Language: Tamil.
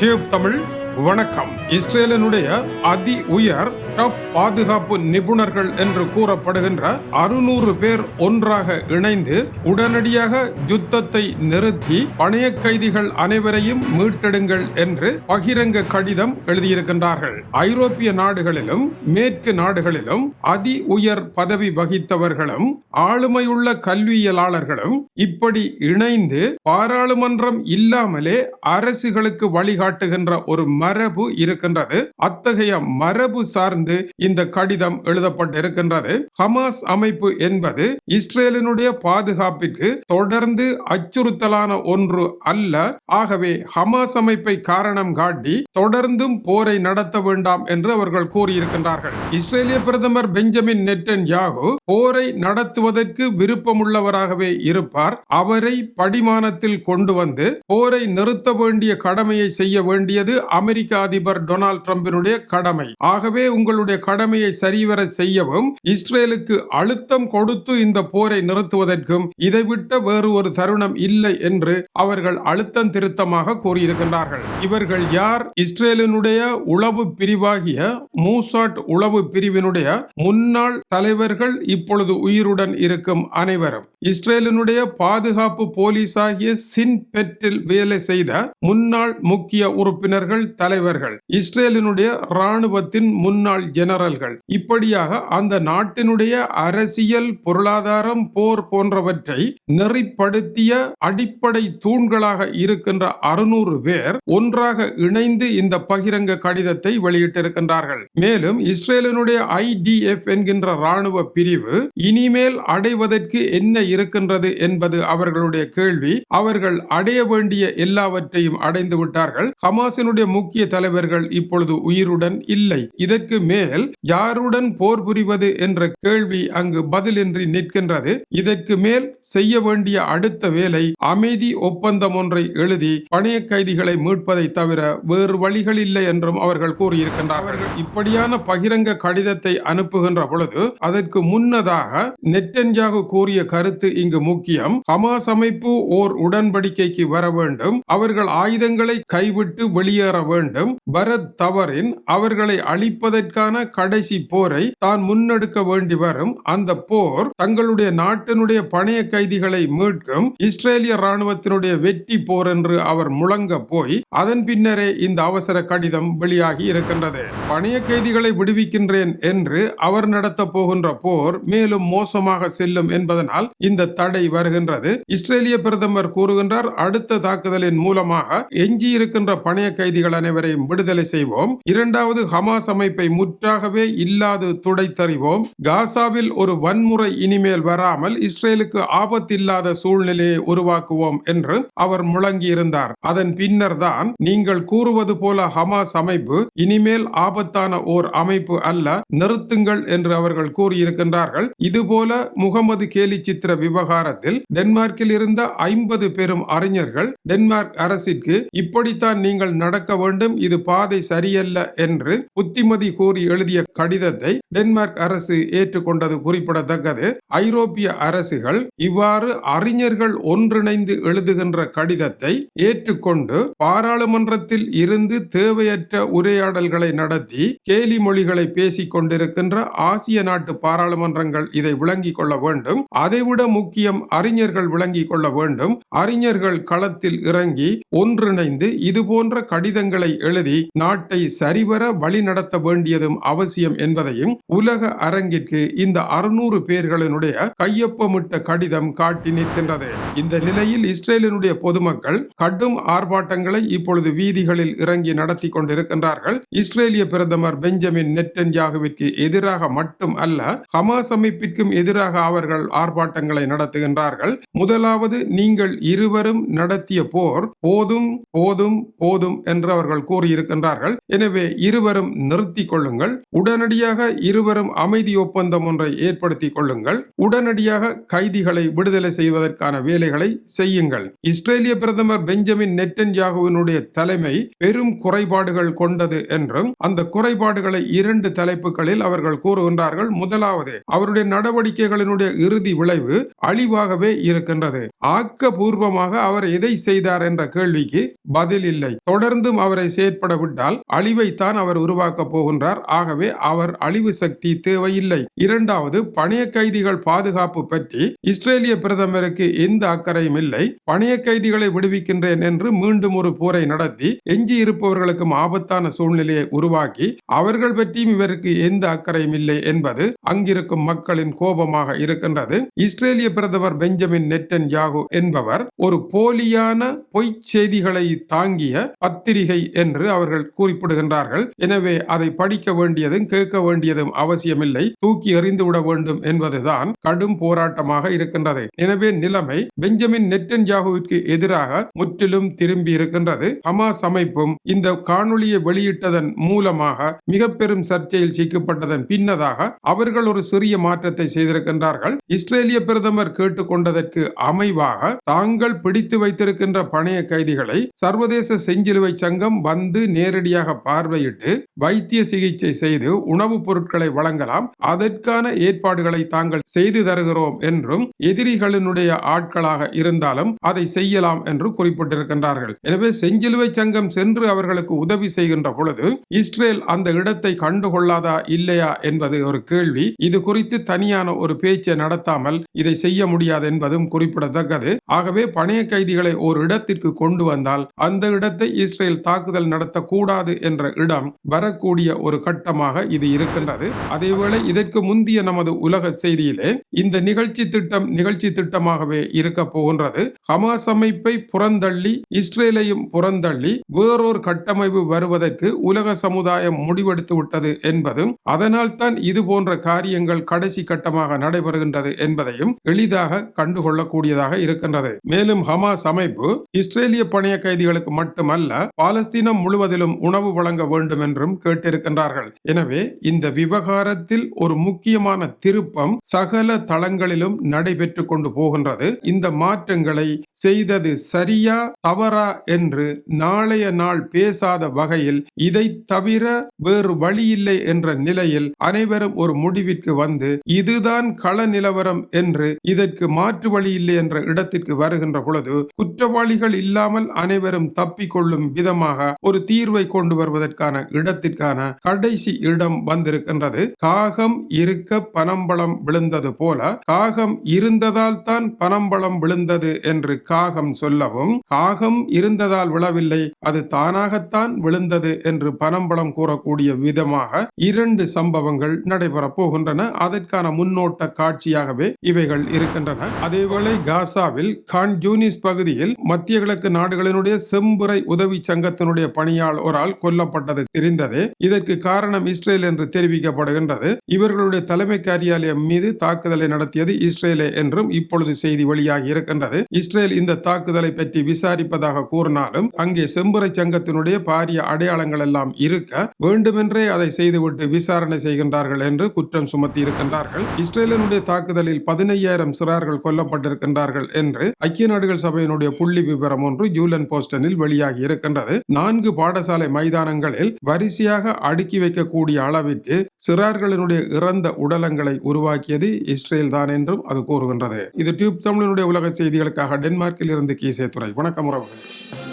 டியூப் தமிழ் வணக்கம். இஸ்ரேலினுடைய அதி உயர் டாப் பாதுகாப்பு நிபுணர்கள் என்று கூறப்படுகின்ற அறுநூறு பேர் ஒன்றாக இணைந்து உடனடியாக யுத்தத்தை நிறுத்தி பணைய கைதிகள் அனைவரையும் மீட்டெடுங்கள் என்று பகிரங்க கடிதம் எழுதியிருக்கின்றார்கள். ஐரோப்பிய நாடுகளிலும் மேற்கு நாடுகளிலும் அதி உயர் பதவி வகித்தவர்களும் ஆளுமையுள்ள கல்வியலாளர்களும் இப்படி இணைந்து பாராளுமன்றம் இல்லாமலே அரசுகளுக்கு வழிகாட்டுகின்ற ஒரு மரபு இருக்கின்றது. அத்தகைய மரபு சார்ந்து இந்த கடிதம் எழுதப்பட்டிருக்கின்றது. ஹமாஸ் அமைப்பு என்பது இஸ்ரேலினுடைய பாதுகாப்பிற்கு தொடர்ந்து அச்சுறுத்தலான ஒன்று அல்ல. ஆகவே ஹமாஸ் அமைப்பை காரணம் காட்டி தொடர்ந்தும் போரை நடத்த வேண்டாம் என்று அவர்கள் கூறியிருக்கின்றார்கள். இஸ்ரேலிய பிரதமர் பெஞ்சமின் நெட்டன் யாகு போரை நடத்துவதற்கு விருப்பமுள்ளவராகவே இருப்பார். அவரை படிமானத்தில் கொண்டு வந்து போரை நிறுத்த வேண்டிய கடமையை செய்ய வேண்டியது அமெரிக்க அதிபர் டொனால்ட் ட்ரம்பினுடைய கடமை. ஆகவே உங்கள் உங்களுடைய கடமையை சரிவர செய்யவும் இஸ்ரேலுக்கு அழுத்தம் கொடுத்து இந்த போரை நிறுத்துவதற்கும் இதைவிட்ட வேறு ஒரு தருணம் இல்லை என்று அவர்கள் அழுத்தம் திருத்தமாக கூறியிருக்கின்றார்கள். இவர்கள் யார்? இஸ்ரேலினுடைய உளவு பிரிவாகிய மூசாட் உளவு பிரிவினுடைய முன்னாள் தலைவர்கள் இப்பொழுது உயிருடன் இருக்கும் அனைவரும். இஸ்ரேலினுடைய பாதுகாப்பு போலீஸாகிய சின்பெட்டில் வேலை செய்த முன்னாள் முக்கிய உறுப்பினர்கள் தலைவர்கள். இஸ்ரேலினுடைய ராணுவத்தின் முன்னாள் ஜெனரல்கள். இப்படியாக அந்த நாட்டினுடைய அரசியல் பொருளாதாரம் போர் போன்றவற்றை நெறிப்படுத்திய அடிப்படை தூண்களாக இருக்கின்ற அறுநூறு பேர் ஒன்றாக இணைந்து இந்த பகிரங்க கடிதத்தை வெளியிட்டிருக்கின்றார்கள். மேலும் இஸ்ரேலினுடைய ஐடிஎஃப் என்கின்ற ராணுவ பிரிவு இனிமேல் அடைவதற்கு என்ன இருக்கின்றது என்பது அவர்களுடைய கேள்வி. அவர்கள் அடைய வேண்டிய எல்லாவற்றையும் அடைந்து விட்டார்கள் ஹமாசினுடைய முக்கிய தலைவர்கள் இப்பொழுது உயிருடன் இல்லை. இதற்கு மேல் யாருடன் போர் புரிவது என்ற கேள்வி அங்கு பதிலின்றி நிற்கின்றது. இதற்கு மேல் செய்ய வேண்டிய அடுத்த வேலை அமைதி ஒப்பந்தம் ஒன்றை எழுதி பணைய கைதிகளை மீட்பதை தவிர வேறு வழிகள் இல்லை என்றும் அவர்கள் கூறியிருக்கின்றார்கள். இப்படியான பகிரங்க கடிதத்தை அனுப்புகின்ற பொழுது அதற்கு முன்னதாக நெட்டன்யாகு கூறிய கருத்து இங்கு முக்கியம். ஹமாஸ் அமைப்பு ஓர் உடன்படிக்கைக்கு வர வேண்டும். அவர்கள் ஆயுதங்களை கைவிட்டு வெளியேற வேண்டும். பரத் தவறின் அவர்களை அழிப்பதற்கு அழிப்பதற்கான கடைசி போரை தான் முன்னெடுக்க வேண்டி வரும். அந்த போர் தங்களுடைய நாட்டினுடைய பணைய கைதிகளை மீட்கும் இஸ்ரேலிய ராணுவத்தினுடைய வெற்றி போர் என்று அவர் முழங்க போய் அதன் பின்னரே இந்த அவசர கடிதம் வெளியாகி இருக்கின்றது. பணைய கைதிகளை விடுவிக்கின்றேன் என்று அவர் நடத்த போகின்ற போர் மேலும் மோசமாக செல்லும் என்பதனால் இந்த தடை வருகின்றது. இஸ்ரேலிய பிரதமர் கூறுகின்றார் அடுத்த தாக்குதலின் மூலமாக எஞ்சியிருக்கின்ற பணைய கைதிகள் அனைவரையும் விடுதலை செய்வோம். இரண்டாவது ஹமாஸ் அமைப்பை முற்று முற்றாகவே இல்லாது துடைத்தறிவோம் காசாவில் ஒரு வன்முறை இனிமேல் வராமல் இஸ்ரேலுக்கு ஆபத்தில்லாத சூழ்நிலையை உருவாக்குவோம் என்று அவர் முழங்கியிருந்தார். அதன் பின்னர் தான் நீங்கள் கூறுவது போல ஹமாஸ் அமைப்பு இனிமேல் ஆபத்தான ஓர் அமைப்பு அல்ல நிறுத்துங்கள் என்று அவர்கள் கூறியிருக்கின்றார்கள். இதுபோல முகமது கேலி சித்திர விவகாரத்தில் டென்மார்க்கில் இருந்த ஐம்பது பெரும் அறிஞர்கள் டென்மார்க் அரசிற்கு இப்படித்தான் நீங்கள் நடக்க வேண்டும் இது பாதை சரியல்ல என்று புத்திமதி கூறி எழுதிய கடிதத்தை டென்மார்க் அரசு ஏற்றுக்கொண்டது குறிப்பிடத்தக்கது. ஐரோப்பிய அரசுகள் இவ்வாறு அறிஞர்கள் ஒன்றிணைந்து எழுதுகின்ற கடிதத்தை ஏற்றுக்கொண்டு பாராளுமன்றத்தில் இருந்து தேவையற்ற உரையாடல்களை நடத்தி கேலி மொழிகளை பேசிக் கொண்டிருக்கின்ற ஆசிய நாட்டு பாராளுமன்றங்கள் இதை விளங்கிக் கொள்ள வேண்டும். அதைவிட முக்கியம் அறிஞர்கள் விளங்கிக் கொள்ள வேண்டும். அறிஞர்கள் களத்தில் இறங்கி ஒன்றிணைந்து இது போன்ற கடிதங்களை எழுதி நாட்டை சரிவர வழிநடத்த வேண்டியதும் அவசியம் என்பதையும் உலக அரங்கிற்கு இந்த அறுநூறு பேர்களினுடைய கையொப்பமிட்ட கடிதம் காட்டி நிற்கின்றது. இந்த நிலையில் இஸ்ரேலினுடைய பொதுமக்கள் கடும் ஆர்ப்பாட்டங்களை இப்பொழுது வீதிகளில் இறங்கி நடத்தி கொண்டிருக்கின்றார்கள். இஸ்ரேலிய பிரதமர் பெஞ்சமின் நெட்டன்யாகுவிற்கு எதிராக மட்டும் அல்ல ஹமாஸ் அமைப்பிற்கும் எதிராக அவர்கள் ஆர்ப்பாட்டங்களை நடத்துகின்றார்கள். முதலாவது நீங்கள் இருவரும் நடத்திய போர் போதும் போதும் போதும் என்று அவர்கள் கூறியிருக்கின்றார்கள். எனவே இருவரும் நிறுத்திக் கொள்ளுங்கள். உடனடியாக இருவரும் அமைதி ஒப்பந்தம் ஒன்றை ஏற்படுத்திக் கொள்ளுங்கள். உடனடியாக கைதிகளை விடுதலை செய்வதற்கான வேலைகளை செய்யுங்கள். இஸ்ரேலிய பிரதமர் பெஞ்சமின் நெட்டன்யாகுவினுடைய தலைமை பெரும் குறைபாடுகள் கொண்டது என்றும் அந்த குறைபாடுகளை இரண்டு தலைப்புகளில் அவர்கள் கூறுகின்றார்கள். முதலாவது அவருடைய நடவடிக்கைகளினுடைய இறுதி விளைவு அழிவாகவே இருக்கின்றது. ஆக்கபூர்வமாக அவர் எதை செய்தார் என்ற கேள்விக்கு பதில் இல்லை. தொடர்ந்தும் அவரை செயற்பட விட்டால் அழிவைத்தான் அவர் உருவாக்கப் போகின்றார். ஆகவே அவர் அழிவு சக்தி தேவையில்லை. இரண்டாவது பணைய கைதிகள் பாதுகாப்பு பற்றி இஸ்ரேலிய பிரதமருக்கு எந்த அக்கறையும் இல்லை. பணைய கைதிகளை விடுவிக்கின்றேன் என்று மீண்டும் ஒரு போரை நடத்தி எஞ்சி இருப்பவர்களுக்கும் ஆபத்தான சூழ்நிலையை உருவாக்கி அவர்கள் பற்றியும் இவருக்கு எந்த அக்கறையும் இல்லை என்பது அங்கிருக்கும் மக்களின் கோபமாக இருக்கின்றது. இஸ்ரேலிய பிரதமர் பெஞ்சமின் நெட்டன் யாகு என்பவர் ஒரு போலியான பொய்ச் செய்திகளை தாங்கிய பத்திரிகை என்று அவர்கள் குறிப்பிடுகின்றார்கள். எனவே அதை படிக்க வேண்டியதும் கேட்க வேண்டியதும் அவசியமில்லை. தூக்கி எறிந்து விட வேண்டும் என்பதுதான் கடும் போராட்டமாக இருக்கின்றது. எனவே நிலைமை பெஞ்சமின் நெட்டன் ஜாகுவிற்கு எதிராக முற்றிலும் திரும்பி இருக்கின்றது. ஹமாஸ் அமைப்பும் இந்த காணொளியை வெளியிட்டதன் மூலமாக மிக பெரும் சர்ச்சையில் சிக்கப்பட்டதன் பின்னதாக அவர்கள் ஒரு சிறிய மாற்றத்தை செய்திருக்கின்றார்கள். இஸ்ரேலிய பிரதமர் கேட்டுக்கொண்டதற்கு அமைவாக தாங்கள் பிடித்து வைத்திருக்கின்ற பணைய கைதிகளை சர்வதேச செஞ்சிலுவை சங்கம் வந்து நேரடியாக பார்வையிட்டு வைத்திய சிகிச்சை செய்து உணவுப் பொருட்களை வழங்கலாம். அதற்கான ஏற்பாடுகளை தாங்கள் செய்து தருகிறோம் என்றும் எதிரிகளினுடைய ஆட்களாக இருந்தாலும் அதை செய்யலாம் என்று குறிப்பிட்டிருக்கின்றார்கள். எனவே செஞ்சிலுவை சங்கம் சென்று அவர்களுக்கு உதவி செய்கின்ற பொழுது இஸ்ரேல் அந்த இடத்தை கண்டுகொள்ளாதா இல்லையா என்பது ஒரு கேள்வி. இது குறித்து தனியான ஒரு பேச்சை நடத்தாமல் இதை செய்ய முடியாது என்பதும் குறிப்பிடத்தக்கது. ஆகவே பணைய கைதிகளை ஒரு இடத்திற்கு கொண்டு வந்தால் அந்த இடத்தை இஸ்ரேல் தாக்குதல் நடத்தக்கூடாது என்ற இடம் வரக்கூடிய ஒரு கட்டமாக இது இருக்கின்றது. அதேவேளை இதற்கு முந்திய நமது உலக செய்தியிலே இந்த நிகழ்ச்சி திட்டம் நிகழ்ச்சி திட்டமாகவே இருக்க போகின்றது. ஹமாஸ் அமைப்பை புறந்தள்ளி இஸ்ரேலையும் புறந்தள்ளி வேறொரு கட்டமைப்பு வருவதற்கு உலக சமுதாயம் முடிவெடுத்து விட்டது என்பதும் அதனால் தான் இது போன்ற காரியங்கள் கடைசி கட்டமாக நடைபெறுகின்றது என்பதையும் எளிதாக கண்டுகொள்ளக்கூடியதாக இருக்கின்றது. மேலும் ஹமாஸ் அமைப்பு இஸ்ரேலிய பணைய கைதிகளுக்கு மட்டுமல்ல பாலஸ்தீனம் முழுவதிலும் உணவு வழங்க வேண்டும் என்றும் கேட்டிருக்கின்றார்கள். எனவே இந்த விவகாரத்தில் ஒரு முக்கியமான திருப்பம் சகல தளங்களிலும் நடைபெற்று கொண்டு போகின்றது. இந்த மாற்றங்களை செய்தது சரியா தவறா என்று நாளைய நாள் பேசாத வகையில் இதை தவிர வேறு வழியில்லை என்ற நிலையில் அனைவரும் ஒரு முடிவிற்கு வந்து இதுதான் கள நிலவரம் என்று இதற்கு மாற்று வழி இல்லை என்ற இடத்திற்கு வருகின்ற பொழுது குற்றவாளிகள் இல்லாமல் அனைவரும் தப்பிக்கொள்ளும் விதமாக ஒரு தீர்வை கொண்டு வருவதற்கான இடத்திற்கான கடைசி இடம் வந்திருக்கின்றது. காகம் இருக்க பனம்பழம் விழுந்தது போல காகம் இருந்ததால் தான் பனம்பழம் விழுந்தது என்று காகம் சொல்லவும் காகம் இருந்ததால் விழவில்லை அது தானாகத்தான் விழுந்தது என்று பனம்பழம் கூறக்கூடிய விதமாக இரண்டு சம்பவங்கள் நடைபெறப் போகின்றன. அதற்கான முன்னோட்ட காட்சியாகவே இவைகள் இருக்கின்றன. அதேவேளை காசாவில் கான் யூனிஸ் பகுதியில் மத்திய கிழக்கு நாடுகளினுடைய செம்புரை உதவி சங்கத்தினுடைய பணியாளர் ஒரு ஆள் கொல்லப்பட்டது தெரிந்ததே. இதற்கு காரணம் இஸ்ரேல் என்று தெரிவிக்கப்படுகின்றது. இவர்களுடைய தலைமை காரியாலயம் மீது தாக்குதலை நடத்தியது இஸ்ரேலே என்றும் இப்பொழுது செய்தி வெளியாகி இருக்கின்றது. இஸ்ரேல் இந்த தாக்குதலை பற்றி விசாரிப்பதாக கூறினாலும் அங்கே செம்புரை சங்கத்தினுடைய பாரிய அடையாளங்கள் எல்லாம் இருக்க வேண்டுமென்றே அதை செய்துவிட்டு விசாரணை செய்கின்றார்கள் என்று குற்றம் சுமத்தி இருக்கின்றார்கள். இஸ்ரேலினுடைய தாக்குதலில் பதினையாயிரம் சிறார்கள் கொல்லப்பட்டிருக்கின்றார்கள் என்று ஐக்கிய நாடுகள் சபையினுடைய புள்ளி விவரம் ஒன்று ஜூலன் போஸ்டனில் வெளியாகி இருக்கின்றது. நான்கு பாடசாலை மைதானங்களில் வரிசையாக அடுக்கி வைக்கக்கூடிய அளவிற்கு சிறார்களினுடைய இறந்த உடலங்களை உருவாக்கியது இஸ்ரேல் தான் என்றும் அது கூறுகின்றது. இது டியூப் தமிழனுடைய உலக செய்திகளுக்காக டென்மார்க்கில் இருந்து கீசே துறை வணக்கம் உறவுகள்.